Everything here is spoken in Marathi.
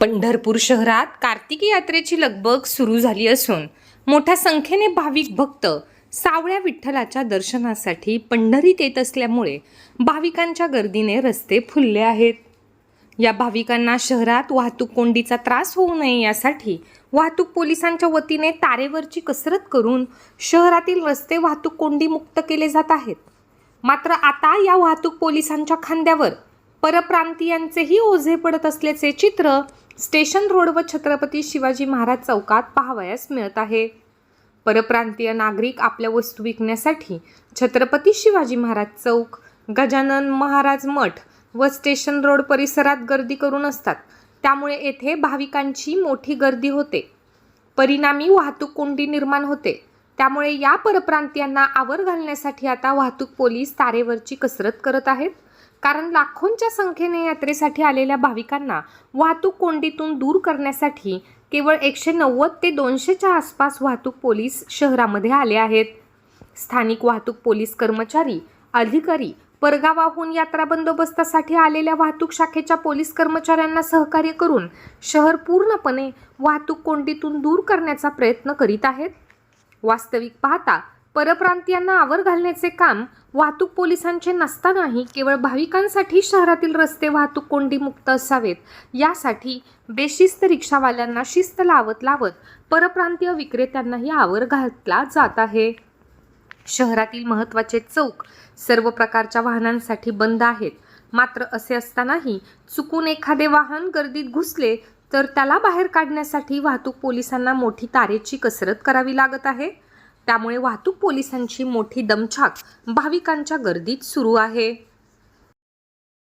पंढरपूर शहरात कार्तिकी यात्रेची लगबग सुरू झाली असून मोठ्या संख्येने भाविक भक्त सावळ्या विठ्ठलाच्या दर्शनासाठी पंढरीत येत असल्यामुळे भाविकांच्या गर्दीने रस्ते फुलले आहेत. या भाविकांना शहरात वाहतूक कोंडीचा त्रास होऊ नये यासाठी वाहतूक पोलिसांच्या वतीने तारेवरची कसरत करून शहरातील रस्ते वाहतूक कोंडी मुक्त केले जात आहेत. मात्र आता या वाहतूक पोलिसांच्या खांद्यावर परप्रांतीयांचेही ओझे पडत असल्याचे चित्र स्टेशन रोड व छत्रपती शिवाजी महाराज चौकात पाहावयास मिळत आहे. परप्रांतीय नागरिक आपल्या वस्तू विकण्यासाठी छत्रपती शिवाजी महाराज चौक गजानन महाराज मठ व स्टेशन रोड परिसरात गर्दी करून असतात. त्यामुळे येथे भाविकांची मोठी गर्दी होते. परिणामी वाहतूक कोंडी निर्माण होते. त्यामुळे या परप्रांतीयांना आवर घालण्यासाठी आता वाहतूक पोलीस तारेवरची कसरत करत आहेत. कारण लाखोंच्या संख्येने यात्रेसाठी आलेल्या भाविकांना वाहतूक कोंडीतून दूर करण्यासाठी केवळ एकशे नव्वद ते दोनशेच्या आसपास वाहतूक पोलीस शहरामध्ये आले आहेत. स्थानिक वाहतूक पोलीस कर्मचारी अधिकारी परगावाहून यात्रा बंदोबस्तासाठी आलेल्या वाहतूक शाखेच्या पोलीस कर्मचाऱ्यांना सहकार्य करून शहर पूर्णपणे वाहतूक कोंडीतून दूर करण्याचा प्रयत्न करीत आहेत. वास्तविक पाहता परप्रांतीयांना आवर घालण्याचे काम वाहतूक पोलिसांचे नसतानाही केवळ भाविकांसाठी शहरातील रस्ते वाहतूक कोंडी मुक्त असावेत. यासाठी बेशिस्त रिक्षावाल्यांना शिस्त लावत लावत परप्रांतीय विक्रेत्यांनाही आवर घातला जात आहे. शहरातील महत्त्वाचे चौक सर्व प्रकारच्या वाहनांसाठी बंद आहेत. मात्र असे असतानाही चुकून एखादे वाहन गर्दीत घुसले तर त्याला बाहेर काढण्यासाठी वाहतूक पोलिसांना मोठी तारेची कसरत करावी लागत आहे. त्यामुळे वाहतूक पोलिसांची मोठी दमछाक भाविकांच्या गर्दीत सुरू आहे.